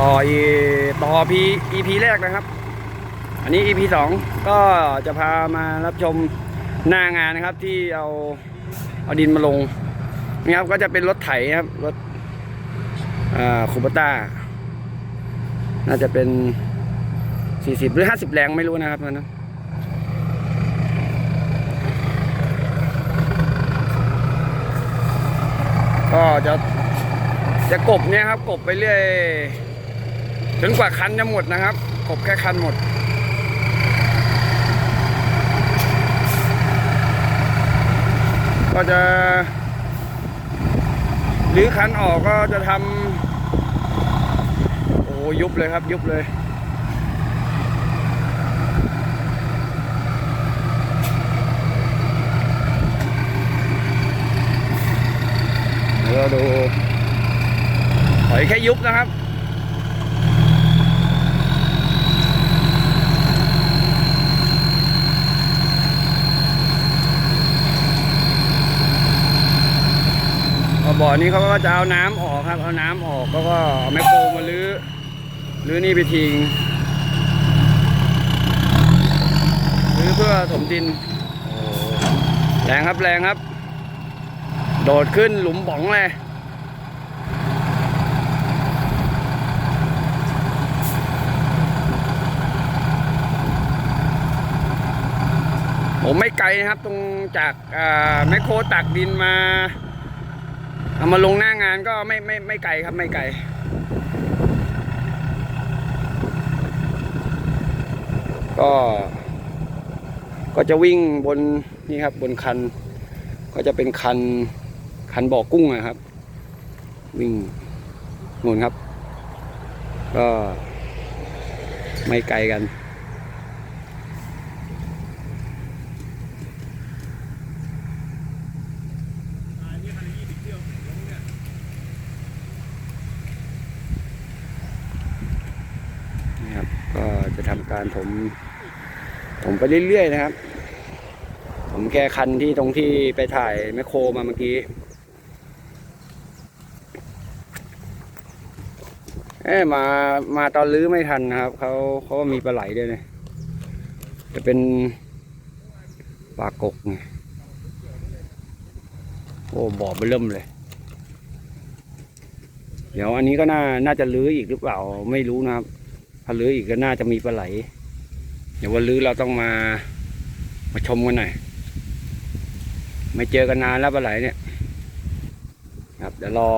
ต่ออีต่อพี EP แรกนะครับ อันนี้ EP สองก็จะพามารับชมหน้างานนะครับที่เอาเอาดินมาลงนี่ครับก็จะเป็นรถไถครับรถคูปต้าน่าจะเป็น 40 หรือ 50 แรงไม่รู้นะครับนนะก็จะจะกบเนี่ยครับกบไปเรื่อย จนกว่าคันจะหมดนะครับกบแค่คันหมด ก็จะหรือคันออกก็จะทำโอ้ยุบเลยครับ ยุบเลยเดี๋ยวเราดูถอยแค่ยุบนะครับ บ่อนี้เขาก็จะเอาน้ำออกครับ เอาน้ำออกแล้วก็เอาแมคโครมาลื้อลื้อนี่ไปทิ้งลื้อเพื่อถมดินแรงครับแรงครับ โดดขึ้นหลุมบ่องเลยผมไม่ไกลนะครับตรงจากแมคโครตักดินมา เอามาลงหน้างานก็ไม่ไม่ไม่ไกลครับไม่ไกลก็ก็จะวิ่งบนนี่ครับบนคัน ก็จะเป็นคันคันบ่อกุ้งนะครับ วิ่งนู่นครับ ก็ไม่ไกลกัน นะครับก็ จะทำการผม ผมไปเรื่อยๆนะครับ ผมแค่คันที่ตรงที่ไปถ่ายแมคโครมาเมื่อกี้เอ้มามาตอนลื้อไม่ทันนะครับเขาเขาก็มีปลาไหลด้วยเนี่ยจะเป็นปลากกไงโอ้บ่อเบเริ่มเลย เดี๋ยวอันนี้ก็น่าน่าจะลื้ออีกหรือเปล่าไม่รู้นะครับ ถ้าลื้ออีกก็น่าจะมีปลาไหล เดี๋ยววันลื้อเราต้องมามาชมกันหน่อย ไม่เจอกันนานแล้วปลาไหลเนี่ย ครับเดี๋ยวรอ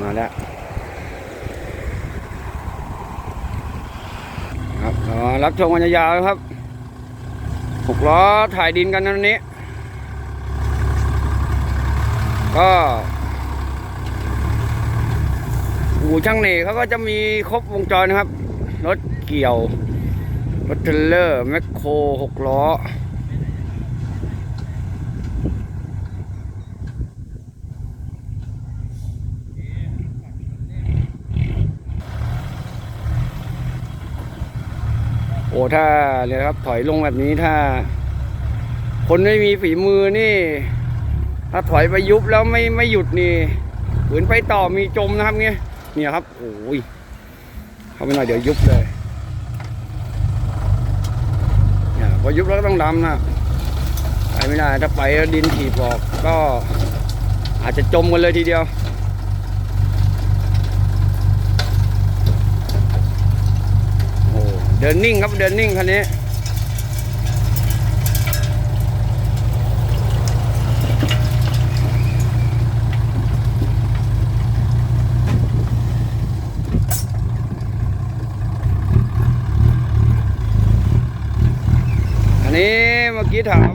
มาแล้ว ครับรอรับชมกันยาวๆครับหกล้อถ่ายดินกันนะวันนี้ ก็ อู่ช่างเหน่เขาก็จะมีครบวงจรนะครับ รถเกี่ยว รถเทรลเลอร์แมคโครหกล้อ โอ้ถ้าเลยครับถอยลงแบบนี้ถ้า คนไม่มีฝีมือนี่ ถ้าถอยไปยุบแล้วไม่ไม่หยุดนี่ฝืนไปต่อมีจมนะครับเงี้ย เนี่ยครับโอ้ยเข้าไปหน่อยเดี๋ยวยุบเลยเนี่ยพอยุบแล้วก็ต้องดำนะไปไม่ได้ถ้าไปแล้วดินถีบออกก็อาจจะจมกันเลยทีเดียวโอ้เดินนิ่งครับเดินนิ่งคันนี้ นนี้เมื่อกี้ถาม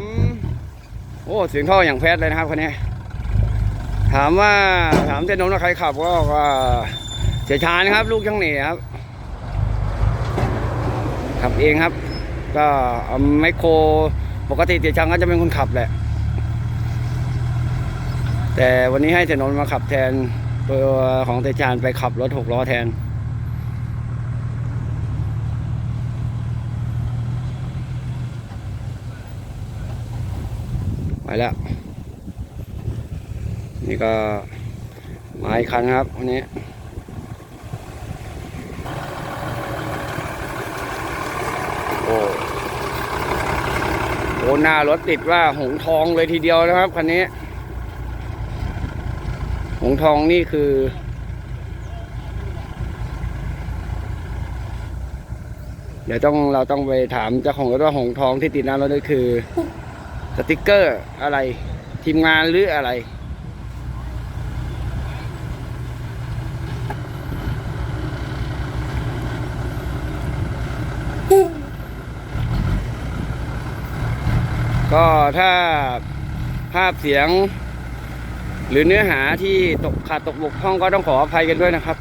โอ้เสียงท่ออย่างแฟดเลยนะครับคันนี้ ถามว่าถามเจนนท์ว่าใครขับก็บอกว่าเสียชาญครับ ลูกช่างเหน่ครับ ขับเองครับ ก็ไมโครปกติเสียชังก็จะเป็นคนขับแหละ แต่วันนี้ให้เจนนท์มาขับแทนตัวของเสียชาญไปขับรถหกล้อแทน แล้ว นี่ก็มาอีกคันครับวันนี้โอ้โหน้ารถติดว่าหงทองเลยทีเดียวนะครับคันนี้ หงทองนี่คือเดี๋ยวต้องเราต้องไปถามเจ้าของรถว่าหงทองที่ติดหน้ารถนี่คือ สติกเกอร์อะไรทีมงานหรืออะไร ก็ถ้าภาพเสียง หรือเนื้อหาที่ตกขาดตกบกพร่องก็ต้องขออภัยกันด้วยนะครับ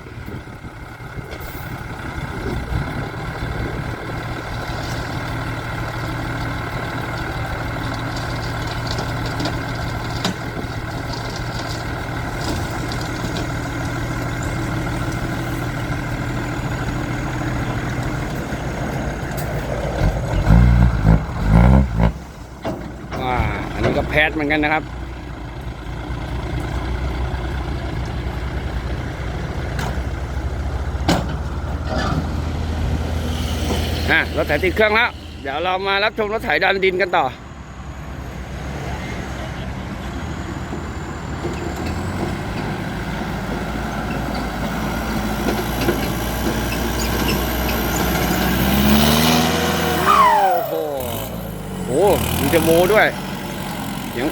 อ่า อันนี้ก็แพทเหมือนกันนะครับ อะรถไถติดเครื่องแล้ว เดี๋ยวเรามารับชมรถไถดันดินกันต่อโอ้โหโอ้มีจะโมด้วย เสีย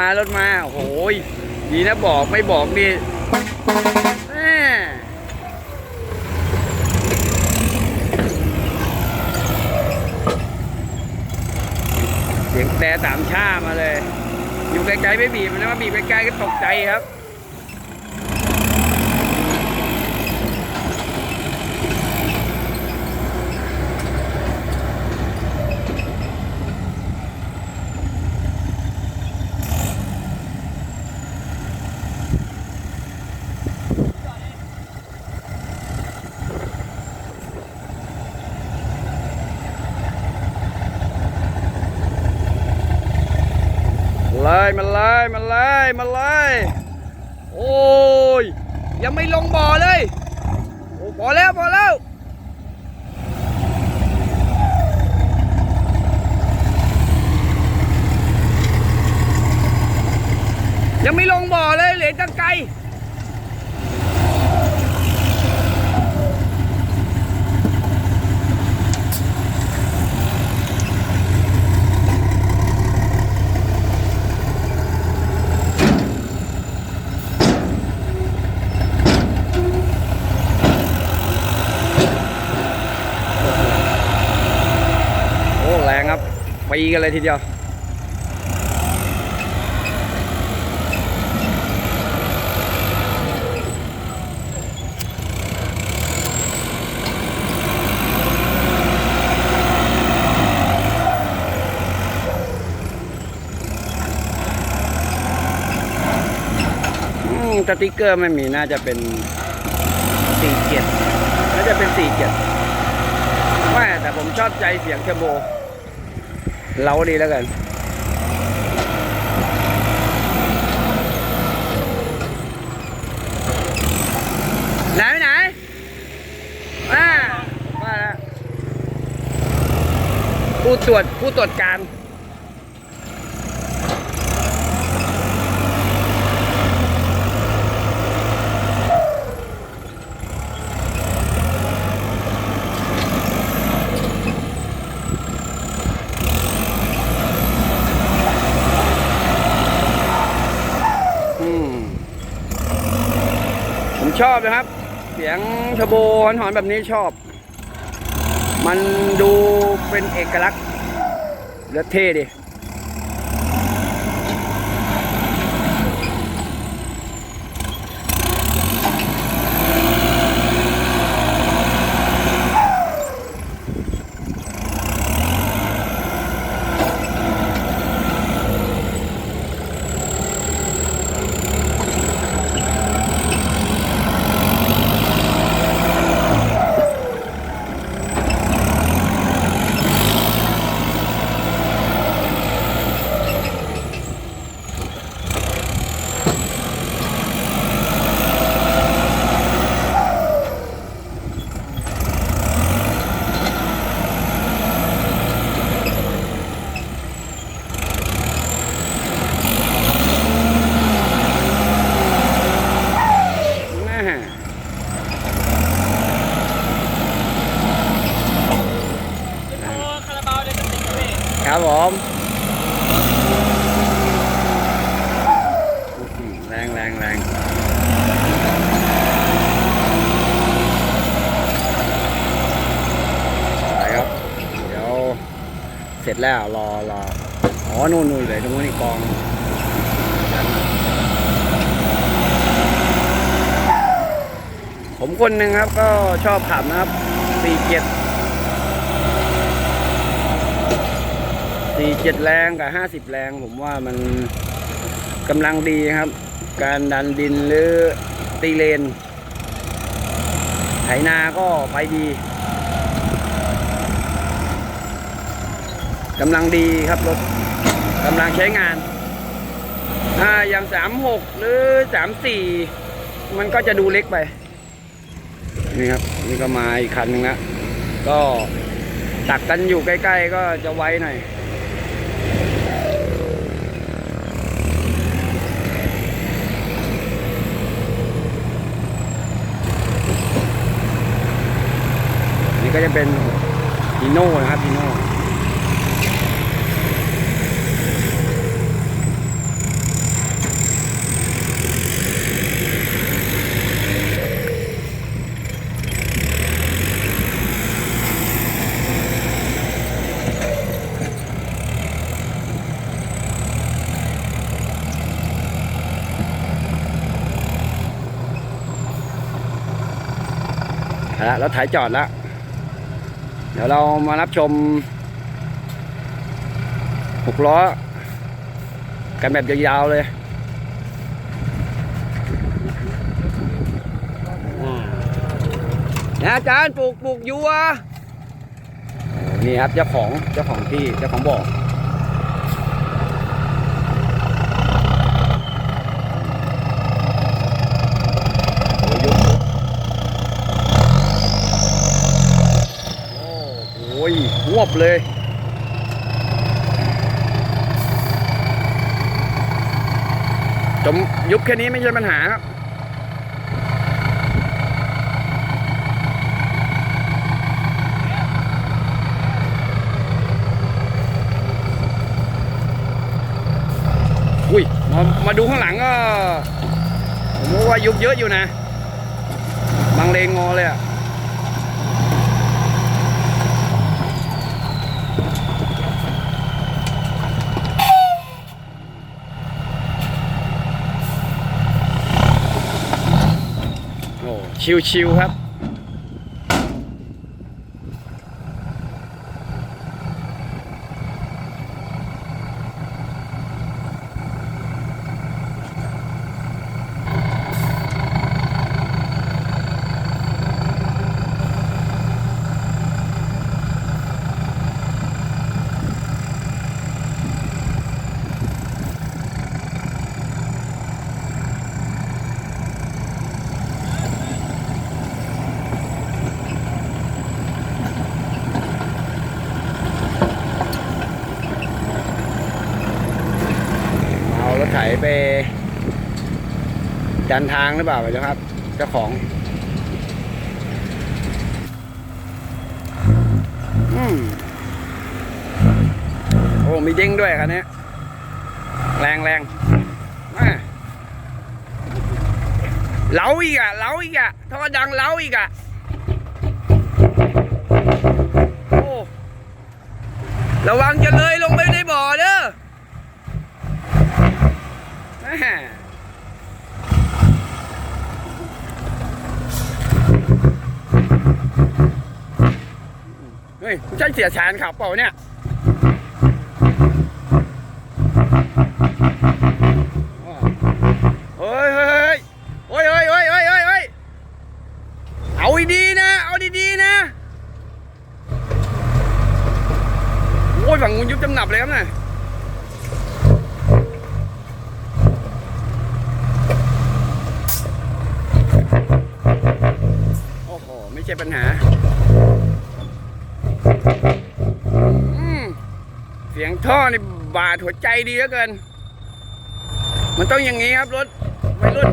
มารถมาโอ้โหยดีนะบอกไม่บอกนี่แม่เสียงแต่สามชามาเลย อยู่ไกลๆไม่บีบมันนะว่าบีบไกลๆก็ตกใจครับ เลยมาเลย มาเลยมาเลย โอ้ย ยังไม่ลงบ่อเลย โอ้พอแล้วพอแล้วยังไม่ลงบ่อเลยเหลือตั้งไกล โอ้แรงครับ ปีกันเลยทีเดียว สติ๊กเกอร์ไม่มีน่าจะเป็นสี่เจ็ดน่าจะเป็นสี่เจ็ดไม่แต่ผมชอบใจเสียงเทอร์โบ เล้าดีแล้วกัน ไหนไปไหนอ่าว่าแล้วผู้ตรวจผู้ตรวจการ ชอบนะครับ เสียงเทอร์โบหอนๆแบบนี้ชอบ มันดูเป็นเอกลักษณ์และเท่ดิ แม่ โอ้คาราบาวเดนติกพี่ ครับผมแรงแรงแรงไปครับ เดี๋ยว เสร็จแล้วรอรออ๋อนู่นนู่นเลยตรงนู้นอีกกอง ผม คนหนึ่งครับ ก็ชอบขับนะครับ47 47แรงกับ50แรง ผมว่ามันกำลังดีครับ การดันดินหรือตีเลน ไถนาก็ไปดีกำลังดีครับรถกำลังใช้งานถ้าอย่าง 36 หรือ 34 มันก็จะดูเล็กไป นี่ครับนี่ก็มาอีกคันหนึ่งละก็ตักกันอยู่ใกล้ ๆ ก็จะไว้หน่อยนี่ก็จะเป็นฮีโน่นะครับฮีโน่ แล้วถ่ายจอดแล้ว เดี๋ยวเรามารับชมหกล้อ กันแบบยาวๆเลยนี่ยอาจารย์ปลูกปลูกยัวนี่ครับเจ้าของเจ้าของที่เจ้าของบ่อโอ้ยยุบ โอ้ยห วบเลย จมยุบแค่นี้ไม่ใช่ปัญหาครับอุ้ยมามาดูข้างหลังก็ผมว่ายุบเยอะอยู่นะ บางเลงงอเลยอะ ชิวๆครับ ไปดันทางหรือเปล่าไปแล้วครับ เจ้าของอโอ้มีเด้งด้วยครับเนี้ยแรงแรงเล้าอีกอะเล้าอีกอะท่อดังเล้าอีกอะโอ้ระวังจะเลย เฮ้ยใช่เสียชานขับเปล่าเนี่ย ท่อนี่บาดหัวใจดีเหลือเกิน มันต้องอย่างนี้ครับรถไม่รุ่น